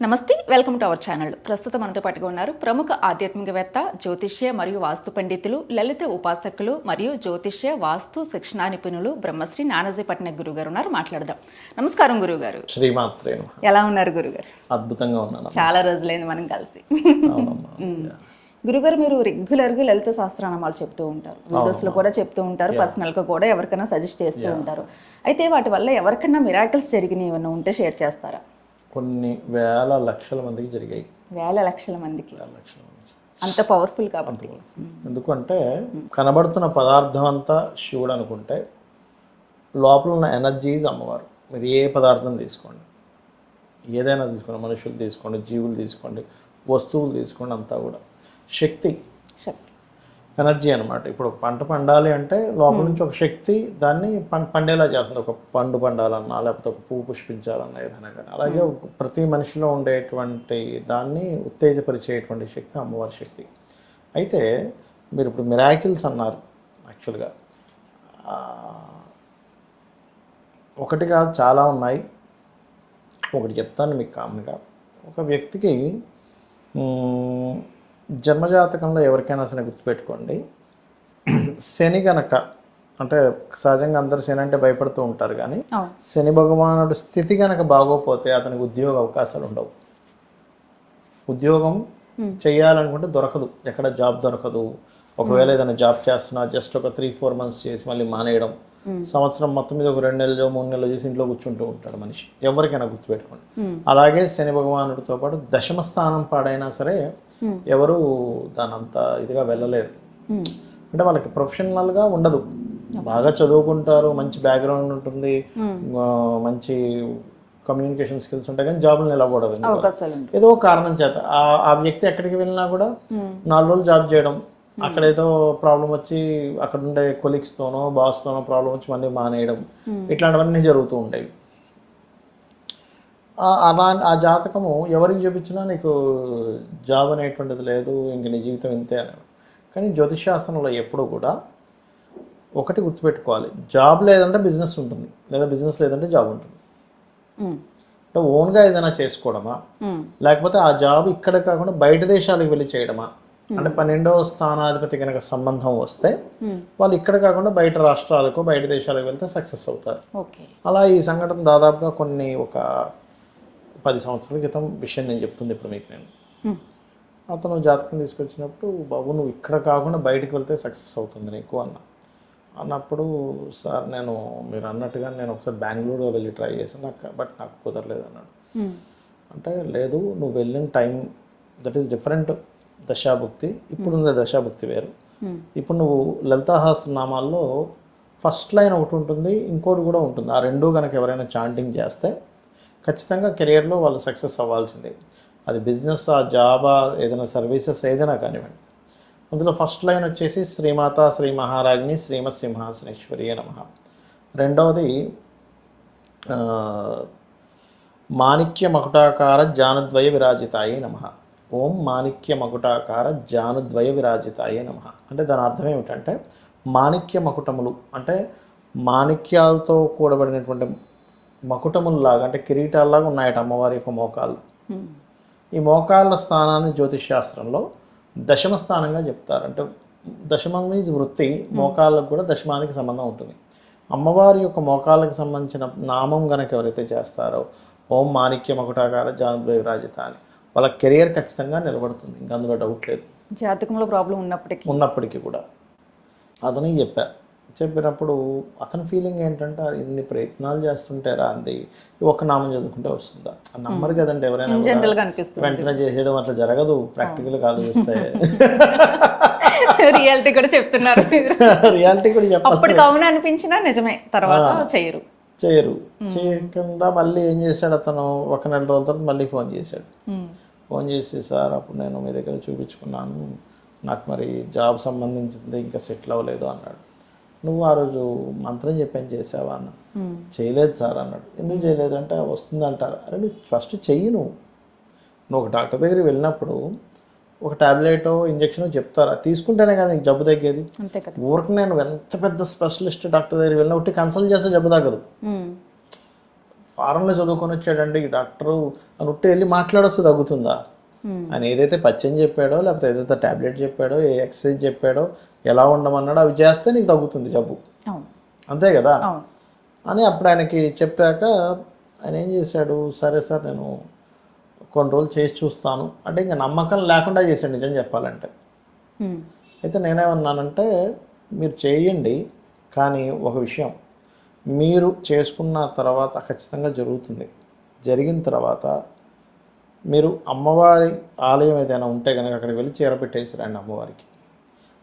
నమస్తే welcome to our channel. ప్రస్తుతం మనతో పాటుగా ఉన్నారు ప్రముఖ ఆధ్యాత్మికవేత్త జ్యోతిష్య మరియు వాస్తు పండితులు లలిత ఉపాసకులు మరియు జ్యోతిష్య వాస్తు శిక్షణా నిపుణులు బ్రహ్మశ్రీ నానాజీ పట్నాయక్ గురువు గారు ఉన్నారు. మాట్లాడదాం. నమస్కారం గురువు గారు శ్రీమాత్రే. ఎలా ఉన్నారు గురుగారు అద్భుతంగా ఉన్నాను చాలా రోజులైంది మనం కలిసి. గురుగారు మీరు రెగ్యులర్గా లలిత శాస్త్రనామాలు చెప్తూ ఉంటారు. వీడియోస్లో కూడా చెప్తూ ఉంటారు. పర్సనల్గా కూడా ఎవరికైనా సజెస్ట్ చేస్తూ ఉంటారు. అయితే వాటి వల్ల ఎవరికైనా మిరాకిల్స్ జరిగినవి ఏమైనా ఉంటే షేర్ చేస్తారా? కొన్ని వేల లక్షల మందికి జరిగాయి. వేల లక్షల మందికి. వేల లక్షల మందికి. అంత పవర్ఫుల్ కాబట్టి. ఎందుకంటే కనబడుతున్న పదార్థం అంతా శివుడు అనుకుంటే లోపల ఉన్న ఎనర్జీస్ అమ్మవారు. మీరు ఏ పదార్థం తీసుకోండి. ఏదైనా తీసుకోండి. మనుషులు తీసుకోండి జీవులు తీసుకోండి వస్తువులు తీసుకోండి అంతా కూడా. శక్తి. శక్తి. ఎనర్జీ అనమాట ఇప్పుడు పంట పండాలి అంటే లోపల నుంచి ఒక శక్తి దాన్ని పండేలా చేస్తుంది. ఒక పండు పండాలన్నా లేకపోతే ఒక పువ్వు పుష్పించాలన్నా ఏదైనా కానీ. అలాగే ప్రతి మనిషిలో ఉండేటువంటి దాన్ని ఉత్తేజపరిచేటువంటి శక్తి అమ్మవారి శక్తి. అయితే మీరు ఇప్పుడు మిరాకిల్స్ అన్నారు యాక్చువల్గా. ఒకటి కాదు చాలా ఉన్నాయి. ఒకటి చెప్తాను మీకు కామన్గా. ఒక వ్యక్తికి జన్మజాతకంలో ఎవరికైనా సరే గుర్తుపెట్టుకోండి. శని గనక అంటే సహజంగా అందరు శని అంటే భయపడుతూ ఉంటారు కానీ శని భగవానుడు స్థితి గనక బాగోపోతే అతనికి ఉద్యోగ అవకాశాలు ఉండవు. ఉద్యోగం చేయాలనుకుంటే దొరకదు. ఎక్కడ జాబ్ దొరకదు. ఒకవేళ ఏదైనా జాబ్ చేస్తున్నా జస్ట్ ఒక త్రీ ఫోర్ మంత్స్ చేసి మళ్ళీ మానేయడం. సంవత్సరం మొత్తం మీద ఒక రెండు నెలలు మూడు నెలలు చేసి ఇంట్లో కూర్చుంటూ ఉంటాడు మనిషి. ఎవరికైనా గుర్తుపెట్టుకోండి. అలాగే శని భగవానుడితో పాటు దశమ స్థానం పాడైనా సరే ఎవరు దాని అంత ఇదిగా వెళ్ళలేరు. అంటే వాళ్ళకి ప్రొఫెషనల్గా ఉండదు. బాగా చదువుకుంటారు మంచి బ్యాక్గ్రౌండ్ ఉంటుంది ఆ, మంచి కమ్యూనికేషన్ స్కిల్స్ ఉంటాయి కానీ జాబులు ఉంటాయి. ఏదో కారణం చేత ఆ వ్యక్తి ఎక్కడికి వెళ్ళినా కూడా నాలుగు రోజులు జాబ్ చేయడం అక్కడ ఏదో ప్రాబ్లం వచ్చి అక్కడ ఉండే కొలీగ్స్ తోనో బాస్ తోనో ప్రాబ్లం వచ్చి మళ్ళీ మానేయడం ఇట్లాంటివన్నీ జరుగుతూ ఉంటాయి. అలా ఆ జాతకము ఎవరికి చూపించినా నీకు జాబ్ అనేటువంటిది లేదు ఇంక నీ జీవితం ఇంతే అని. కానీ జ్యోతిషాస్త్రంలో ఎప్పుడు కూడా ఒకటి గుర్తుపెట్టుకోవాలి. జాబ్ లేదంటే బిజినెస్ ఉంటుంది లేదా బిజినెస్ లేదంటే జాబ్ ఉంటుంది. అంటే ఓన్గా ఏదైనా చేసుకోవడమా. లేకపోతే ఆ జాబ్ ఇక్కడ కాకుండా బయట దేశాలకు వెళ్ళి చేయడమా? అంటే పన్నెండవ స్థానాధిపతి కనుక సంబంధం వస్తే. వాళ్ళు ఇక్కడ కాకుండా బయట రాష్ట్రాలకు బయట దేశాలకు వెళ్తే సక్సెస్ అవుతారు. అలా ఈ సంఘటన దాదాపుగా కొన్ని ఒక పది సంవత్సరాల క్రితం విషయం నేను చెప్తుంది ఇప్పుడు మీకు నేను. అతను జాతకం తీసుకొచ్చినప్పుడు బాబు నువ్వు ఇక్కడ కాకుండా బయటికి వెళ్తే సక్సెస్ అవుతుంది నీకు అన్న అన్నప్పుడు సార్ నేను మీరు అన్నట్టుగా నేను ఒకసారి బెంగళూరులో వెళ్ళి ట్రై చేశాను నాకు బట్ నాకు కుదరలేదు అన్నాడు. అంటే లేదు నువ్వు వెళ్ళిన టైం దట్ ఈస్ డిఫరెంట్ దశాభుక్తి ఇప్పుడు ఉన్న దశాభుక్తి వేరు. ఇప్పుడు నువ్వు లలితాహాస్త్ర నామాల్లో ఫస్ట్ లైన్ ఒకటి ఉంటుంది ఇంకోటి కూడా ఉంటుంది ఆ రెండు కనుక ఎవరైనా చాంటింగ్ చేస్తే ఖచ్చితంగా కెరియర్లో వాళ్ళు సక్సెస్ అవ్వాల్సిందే. అది బిజినెస్ ఆ జాబా ఏదైనా సర్వీసెస్ ఏదైనా కానివ్వండి. అందులో ఫస్ట్ లైన్ వచ్చేసి శ్రీమాత శ్రీ మహారాజ్ని శ్రీమత్ సింహాసనేశ్వరి నమ. రెండవది మాణిక్య మకుటాకార జానుద్వయ విరాజితాయే నమ. ఓం మాణిక్య మకుటాకార జానుద్వయ విరాజితాయే నమ. అంటే దాని అర్థం ఏమిటంటే మాణిక్య మకుటములు అంటే మాణిక్యాలతో కూడబడినటువంటి మకుటముల్లాగా అంటే కిరీటాల్లాగా ఉన్నాయట అమ్మవారి యొక్క మోకాలు ఉమ్. ఈ మోకాళ్ళ స్థానాన్ని జ్యోతిష్ శాస్త్రంలో దశమ స్థానంగా చెప్తారు. అంటే దశమం మీజ్ వృత్తి మోకాళ్ళకు కూడా దశమానికి సంబంధం ఉంటుంది. అమ్మవారి యొక్క మోకాళ్ళకి సంబంధించిన నామం గనక ఎవరైతే చేస్తారో ఓం మాణిక్య మకుటాకార జానుద్వయ విరాజిత అని వాళ్ళ కెరియర్ ఖచ్చితంగా నిలబడుతుంది. ఇంకా అందులో డౌట్ లేదు. జాతకంలో ప్రాబ్లం ఉన్నప్పటికీ. ఉన్నప్పటికీ కూడా. అతనికి చెప్పా చెప్పినప్పుడు అతని ఫీలింగ్ ఏంటంటే "అరే, ఇన్ని ప్రయత్నాలు చేస్తుంటే రా అంది. ఒక నామం చదువుకుంటే వస్తుందా? ఆ నమ్మరు కదండి ఎవరైనా వెంటనే చేసేయడం అట్లా జరగదు. ప్రాక్టికల్ ఆలోచిస్తే. రియాలిటీ కూడా చెప్తున్నారు. రియాలిటీ కూడా అవును అనిపించినా నిజమే. తర్వాత చెయ్యరు చేయరు. చేయకుండా మళ్ళీ ఏం చేశాడు అతను? ఒక నెల రోజుల తర్వాత మళ్ళీ ఫోన్ చేశాడు. ఫోన్ చేసి సార్ అప్పుడు నేను మీ దగ్గర చూపించుకున్నాను. నాకు మరి జాబ్ సంబంధించింది ఇంకా సెటిల్ అవ్వలేదు అన్నాడు. నువ్వు ఆ రోజు మంత్రం చెప్పాను చేసావా అన్న. చేయలేదు సార్ అన్నాడు. ఎందుకు చేయలేదు అంటే వస్తుంది అంటారు అరే నువ్వు ఫస్ట్ చెయ్యి నువ్వు. నువ్వు ఒక డాక్టర్ దగ్గరికి వెళ్ళినప్పుడు ఒక టాబ్లెట్ ఇంజక్షన్ చెప్తారు? అది తీసుకుంటేనే కదా నీకు జబ్బు తగ్గేది. ఊరికి నేను ఎంత పెద్ద స్పెషలిస్ట్ డాక్టర్ దగ్గరికి వెళ్ళినా ఒకటి కన్సల్ట్ చేస్తే జబ్బు తగ్గదు. ఉమ్. ఫారెన్లో చదువుకొని వచ్చాడండి ఈ డాక్టరు అని ఉంటే వెళ్ళి మాట్లాడొస్తే తగ్గుతుందా? ఆయన ఏదైతే పచ్చని చెప్పాడో లేకపోతే ఏదైతే టాబ్లెట్ చెప్పాడో ఏ ఎక్సర్సైజ్ చెప్పాడో ఎలా ఉండమన్నాడో అవి చేస్తే నీకు తగ్గుతుంది జబ్బు. అంతే కదా? అని అప్పుడు ఆయనకి చెప్పాక ఆయన ఏం చేశాడు? సరే సార్ నేను కొన్ని రోజులు చేసి చూస్తాను. అంటే ఇంకా నమ్మకం లేకుండా చేశాడు నిజం చెప్పాలంటే. ఉమ్. అయితే నేనేమన్నానంటే మీరు చేయండి కానీ ఒక విషయం. మీరు చేసుకున్న తర్వాత ఖచ్చితంగా జరుగుతుంది. జరిగిన తర్వాత మీరు అమ్మవారి ఆలయం ఏదైనా ఉంటే కనుక అక్కడికి వెళ్ళి చీర పెట్టేసి రండి అమ్మవారికి.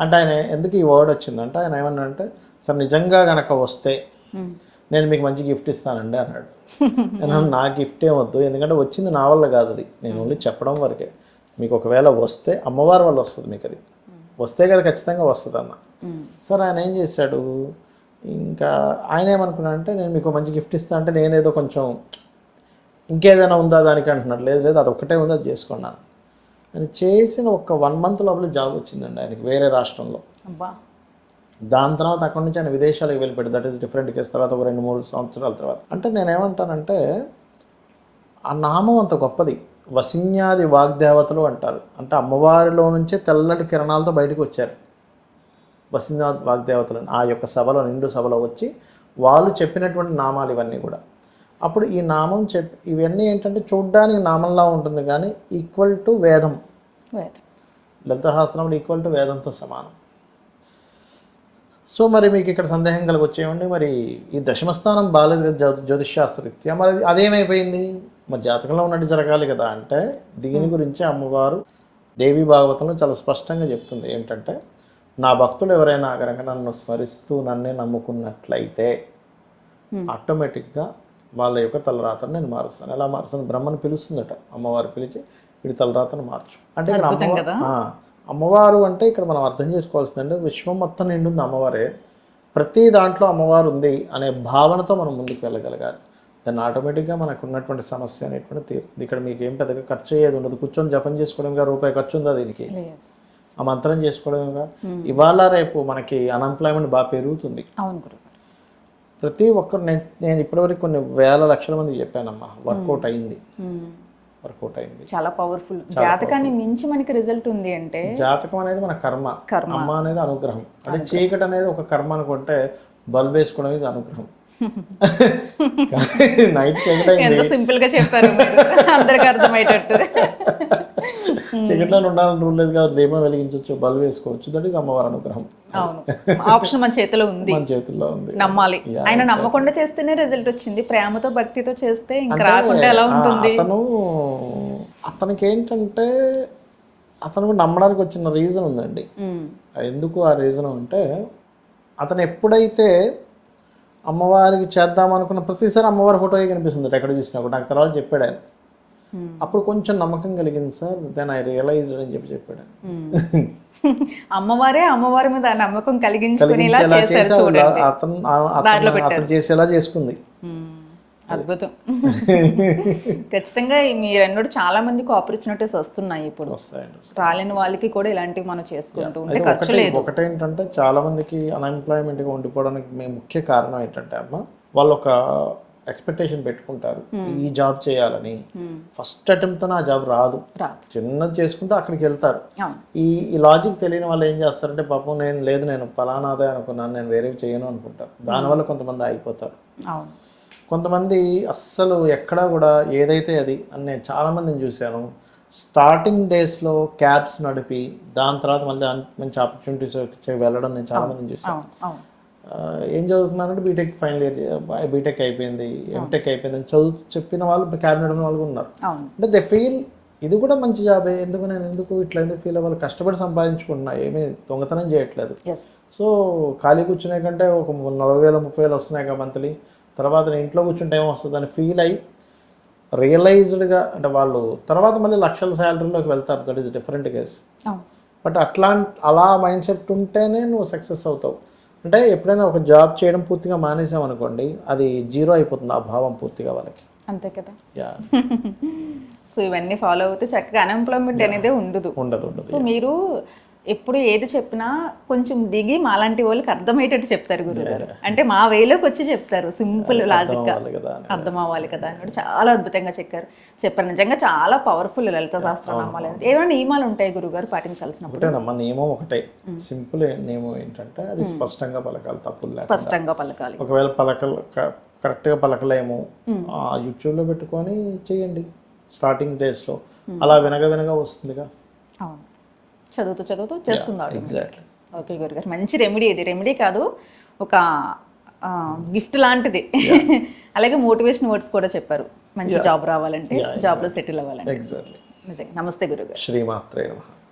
అంటే ఆయన ఎందుకు ఈ వర్డ్ వచ్చిందంటే ఆయన ఏమన్నాడంటే సార్ నిజంగా కనుక వస్తే. నేను మీకు మంచి గిఫ్ట్ ఇస్తానండి అన్నాడు. నేను నా గిఫ్ట్ ఏమొద్దు ఎందుకంటే వచ్చింది నా వల్ల కాదు అది. నేను ఓన్లీ చెప్పడం వరకే. మీకు ఒకవేళ వస్తే అమ్మవారి వల్ల వస్తుంది మీకు అది. వస్తే కదా ఖచ్చితంగా వస్తుంది అన్న. సరే ఆయన ఏం చేశాడు? ఇంకా ఆయన ఏమనుకున్నాడంటే నేను మీకు మంచి గిఫ్ట్ ఇస్తా అంటే నేనేదో కొంచెం ఇంకేదైనా ఉందా దానికి అంటున్నాడు. లేదు లేదు అది ఒక్కటే ఉంది అది చేసుకున్నాను ఆయన చేసిన ఒక వన్ మంత్ లోపల జాబ్ వచ్చిందండి ఆయనకి వేరే రాష్ట్రంలో. అబ్బా. దాని తర్వాత అక్కడి నుంచి ఆయన విదేశాలకు వెళ్ళిపోయాడు. దట్ ఈస్ డిఫరెంట్ కేసు తర్వాత ఒక రెండు మూడు సంవత్సరాల తర్వాత. అంటే నేనేమంటానంటే ఆ నామం అంత గొప్పది. వసిన్యాది వాగ్దేవతలు అంటారు. అంటే అమ్మవారిలో నుంచే తెల్లటి కిరణాలతో బయటకు వచ్చారు. వసిన్యాది వాగ్దేవతలు. ఆ యొక్క సభలో నిండు సభలో వచ్చి వాళ్ళు చెప్పినటువంటి నామాలు ఇవన్నీ కూడా. అప్పుడు ఈ నామం చెప్ ఇవన్నీ ఏంటంటే చూడ్డానికి నామంలా ఉంటుంది కానీ ఈక్వల్ టు వేదం. వేదం. లలితహాసనం ఈక్వల్ టు వేదంతో సమానం. సో మరి మీకు ఇక్కడ సందేహం కలిగి వచ్చేయండి మరి ఈ దశమస్థానం బాలేదు కదా జ్యోతిష్శాస్త్రరీత్యా మరి అది- అదేమైపోయింది? మరి జాతకంలో ఉన్నట్టు జరగాలి కదా అంటే దీని గురించి అమ్మవారు దేవి భాగవతంలో చాలా స్పష్టంగా చెప్తుంది. ఏంటంటే నా భక్తులు ఎవరైనా కనుక నన్ను స్మరిస్తూ నన్నే నమ్ముకున్నట్లయితే ఆటోమేటిక్గా వాళ్ళ యొక్క తలరాతను నేను మారుస్తాను ఎలా మారుస్తాను బ్రహ్మను పిలుస్తుందట. అమ్మవారు పిలిచి వీడి తలరాతను మార్చు. అంటే ఇక్కడ అద్భుతం అమ్మవ- కదా. ఆ, అమ్మవారు అంటే ఇక్కడ మనం అర్థం చేసుకోవాల్సిందంటే విశ్వం మొత్తం నిండుంది అమ్మవారే. ప్రతి దాంట్లో అమ్మవారు ఉంది అనే భావనతో మనం ముందుకు వెళ్ళగలగాలి. దాన్ని ఆటోమేటిక్గా మనకు ఉన్నటువంటి సమస్య అనేటువంటి తీరుతుంది. ఇక్కడ మీకు ఏం పెద్దగా ఖర్చు అయ్యేది ఉండదు. కూర్చొని జపం చేసుకోవడంగా రూపాయి ఖర్చు ఉందా దీనికి? ఆ మంత్రం చేసుకోవడంగా? ఇవాళ రేపు మనకి అన్ఎంప్లాయ్మెంట్ బాగా పెరుగుతుంది. అవును ప్రతి ఒక్కరు నేను నేను ఇప్పటివరకు కొన్ని వేల లక్షల మంది చెప్పానమ్మా వర్కౌట్ అయింది. వర్కౌట్ అయింది. చాలా పవర్ఫుల్. జాతకాన్ని మించి మనకి రిజల్ట్ ఉంది అంటే? జాతకం అనేది మన కర్మ. కర్మ. అమ్మ అనేది అనుగ్రహం. అంటే చీకటి అనేది ఒక కర్మ అనుకుంటే బల్బ్ వేసుకోవడం ఇది అనుగ్రహం. నైట్ చీకటి సింపుల్గా చెప్పారు. అందరికి అర్థమయ్యేటట్టు. చీకట్లో ఉండాలని రూల్ లేదు కాబట్టి దీపం వెలిగించవచ్చు బల్బ్ వేసుకోవచ్చు. దట్ ఈస్ అమ్మవారి అనుగ్రహం. అవును. ఆప్షన్ మన చేతిలో ఉంది. మన చేతుల్లో ఉంది. నమ్మాలి. ఆయన నమ్మకుండా చేస్తేనే రిజల్ట్ వచ్చింది. ప్రేమతో భక్తితో చేస్తే ఇంకా రాకుండా ఎలా ఉంటుంది? అతను అతనికి ఏంటంటే అతను నమ్మడానికి వచ్చిన రీజన్ ఉందండి. ఉమ్. ఎందుకు ఆ రీజన్ అంటే అతను ఎప్పుడైతే అమ్మవారికి చేద్దాం అనుకున్న ప్రతిసారి అమ్మవారి ఫోటో కనిపిస్తుంది ఎక్కడ చూసినా కూడా. నాకు తర్వాత చెప్పాడు ఆయన. Hmm. అప్పుడు కొంచెం నమ్మకం కలిగింది సార్ దెన్ ఐ రియలైజ్ అని చెప్పి చెప్పాడు. ఉమ్. అమ్మవారే అమ్మవారి మీద నమ్మకం కలిగించుకునేలా చేశారు అతను చేసేలా చేసుకుంది. ఉమ్. అద్భుతం. ఖచ్చితంగా మీరు అన్నట్టు చాలా మందికి ఆపర్చునిటీస్ వస్తున్నాయి ఇప్పుడు. వస్తాయండి రాలేని వాళ్ళకి కూడా ఇలాంటివి మనం చేసుకుంటూ ఉంటే ఖర్చు ఒకటి లేదు ఒకటేంటంటే చాలా మందికి అన్ఎంప్లాయ్మెంట్గా ఉండిపోవడానికి మేము ముఖ్య కారణం ఏంటంటే అమ్మ వాళ్ళు ఒక ఎక్స్పెక్టేషన్ పెట్టుకుంటారు. ఈ జాబ్ చేయాలని. ఫస్ట్ అటెంప్ట్తో ఆ జాబ్ రాదు. చిన్నది చేసుకుంటే అక్కడికి వెళ్తారు. ఈ ఈ లాజిక్ తెలియని వాళ్ళు ఏం చేస్తారంటే పాపం నేను లేదు నేను పలానాదే అనుకున్నాను నేను వేరేవి చేయను అనుకుంటారు. దానివల్ల కొంతమంది ఆగిపోతారు. కొంతమంది అస్సలు ఎక్కడా కూడా ఏదైతే అది అని నేను చాలామందిని చూశాను స్టార్టింగ్ డేస్లో క్యాబ్స్ నడిపి దాని తర్వాత మళ్ళీ మంచి ఆపర్చునిటీస్ వచ్చి వెళ్ళడం నేను చాలామందిని చూశాను. ఏం చదువుకున్నారంటే బీటెక్ ఫైనల్ ఇయర్ బీటెక్ అయిపోయింది ఎంటెక్ అయిపోయింది అని చదువు చెప్పిన వాళ్ళు క్యాబ్ నడిపిన వాళ్ళు ఉన్నారు. అంటే దే ఫీల్ ఇది కూడా మంచి జాబే ఎందుకు నేను ఎందుకు ఇట్లా ఎందుకు ఫీల్ అవ్వాలి? కష్టపడి సంపాదించుకుంటున్నా ఏమీ దొంగతనం చేయట్లేదు. సో ఖాళీ కూర్చునే కంటే ఒక నలభై వేల ముప్పై వేలు వస్తున్నాయి కదా మంత్లీ తర్వాత నేను ఇంట్లో కూర్చుంటే ఏమొస్తుంది అని ఫీల్ అయ్యి రియలైజ్డ్గా అంటే వాళ్ళు తర్వాత మళ్ళీ లక్షల శాలరీలోకి వెళ్తారు. That is different case but అట్లా అలా మైండ్ సెట్ ఉంటేనే నువ్వు సక్సెస్ అవుతావు. అంటే ఎప్పుడైనా ఒక జాబ్ చేయడం పూర్తిగా మానేసాం అనుకోండి అది జీరో అయిపోతుంది ఆ భావం పూర్తిగా వాళ్ళకి. అంతే కదా. యా. సో ఇవన్నీ ఫాలో అవుతే చక్కగా అన్ఎంప్లాయ్మెంట్ అనేది ఉండదు. ఉండదు ఉండదు సో మీరు ఎప్పుడు ఏది చెప్పినా కొంచెం దిగి మాలాంటి వాళ్ళకి అర్థమయ్యేటట్టు చెప్తారు గురుగారు. అంటే మా వేలోకి వచ్చి చెప్తారు సింపుల్ లాజిక్గా. అవ్వాలి కదా అని. అర్థం అవ్వాలి కదా అని చాలా అద్భుతంగా చెప్పారు. చెప్పారు. నిజంగా చాలా పవర్ఫుల్ లలిత అనేది. ఏమైనా నియమాలు ఉంటాయి గురుగారు ఒకటేనమ్మా నియమం ఒకటే. సింపుల్ నియమం ఏంటంటే అది స్పష్టంగా పలకాలి తప్పులు స్పష్టంగా పలకాలి. ఒకవేళ పలకలు క- కరెక్ట్గా పలకలేము ఆ, యూట్యూబ్లో పెట్టుకొని చేయండి. స్టార్టింగ్ డేస్లో అలా వినగ వినగా వస్తుందిగా. అవును. చదువుతూ చదువుతూ చేస్తుంది ఎగ్జాక్ట్లీ ఓకే గురుగారు మంచి రెమెడీ ఇది. రెమెడీ కాదు ఒక గిఫ్ట్ లాంటిది. అలాగే మోటివేషన్ వర్డ్స్ కూడా చెప్పారు. మంచి జాబ్ రావాలంటే జాబ్లో సెటిల్ అవ్వాలంటే. ఎగ్జాక్ట్లీ నిజంగా. నమస్తే గురుగారు శ్రీమాత్రే నమః.